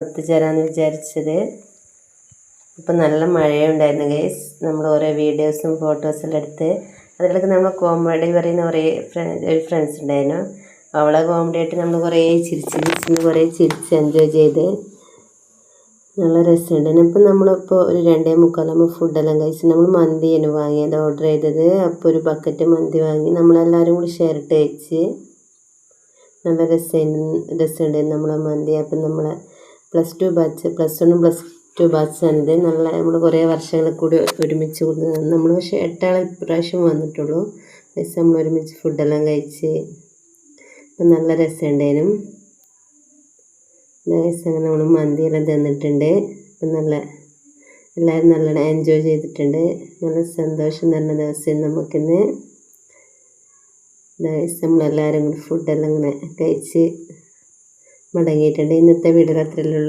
എത്തിച്ചേരാമെന്ന് വിചാരിച്ചത്. ഇപ്പം നല്ല മഴയുണ്ടായിരുന്നു ഗൈസ് നമ്മൾ ഓരോ വീഡിയോസും ഫോട്ടോസെല്ലാം എടുത്ത് അതിലൊക്കെ നമ്മൾ കോമഡി പറയുന്ന കുറേ ഒരു ഫ്രണ്ട്സ് ഉണ്ടായിരുന്നു. അവളെ കോമഡി ആയിട്ട് നമ്മൾ കുറേ ചിരിച്ച് ചിരിച്ച് കുറേ ചിരിച്ച് എൻജോയ് ചെയ്ത് നല്ല രസമുണ്ട്. ഇപ്പം നമ്മളിപ്പോൾ ഒരു രണ്ടേ മുക്കാലാകുമ്പോൾ ഫുഡെല്ലാം കഴിച്ച് നമ്മൾ മന്തിയാണ് വാങ്ങിയത് ഓർഡർ ചെയ്തത്. അപ്പോൾ ഒരു ബക്കറ്റ് മന്തി വാങ്ങി നമ്മളെല്ലാവരും കൂടി ഷെയർ ഇട്ട് കഴിച്ച് നല്ല രസമുണ്ട് രസമുണ്ടായിരുന്നു നമ്മളെ മന്തി. അപ്പം നമ്മളെ പ്ലസ് ടു ബാച്ച് പ്ലസ് വണ്ണും പ്ലസ് ടു ബാച്ചാണിത് നല്ല നമ്മൾ കുറേ വർഷങ്ങൾ കൂടി ഒരുമിച്ച് കൂടി നമ്മൾ പക്ഷേ എട്ടാളെ ഇപ്രാവശ്യം വന്നിട്ടുള്ളൂ. പക്ഷേ നമ്മൾ ഒരുമിച്ച് ഫുഡെല്ലാം കഴിച്ച് നല്ല രസമുണ്ടായിരുന്നു അങ്ങനെ നമ്മൾ മന്തിയെല്ലാം തന്നിട്ടുണ്ട്. അപ്പം നല്ല എല്ലാവരും നല്ലോണം എൻജോയ് ചെയ്തിട്ടുണ്ട്. നല്ല സന്തോഷം തരുന്ന ദിവസം നമുക്കിന്ന്. നമ്മളെല്ലാവരും കൂടി ഫുഡെല്ലാം ഇങ്ങനെ കഴിച്ച് മടങ്ങിയിട്ടുണ്ട്. ഇന്നത്തെ വീഡിയോ അത്രയേ ഉള്ളൂ.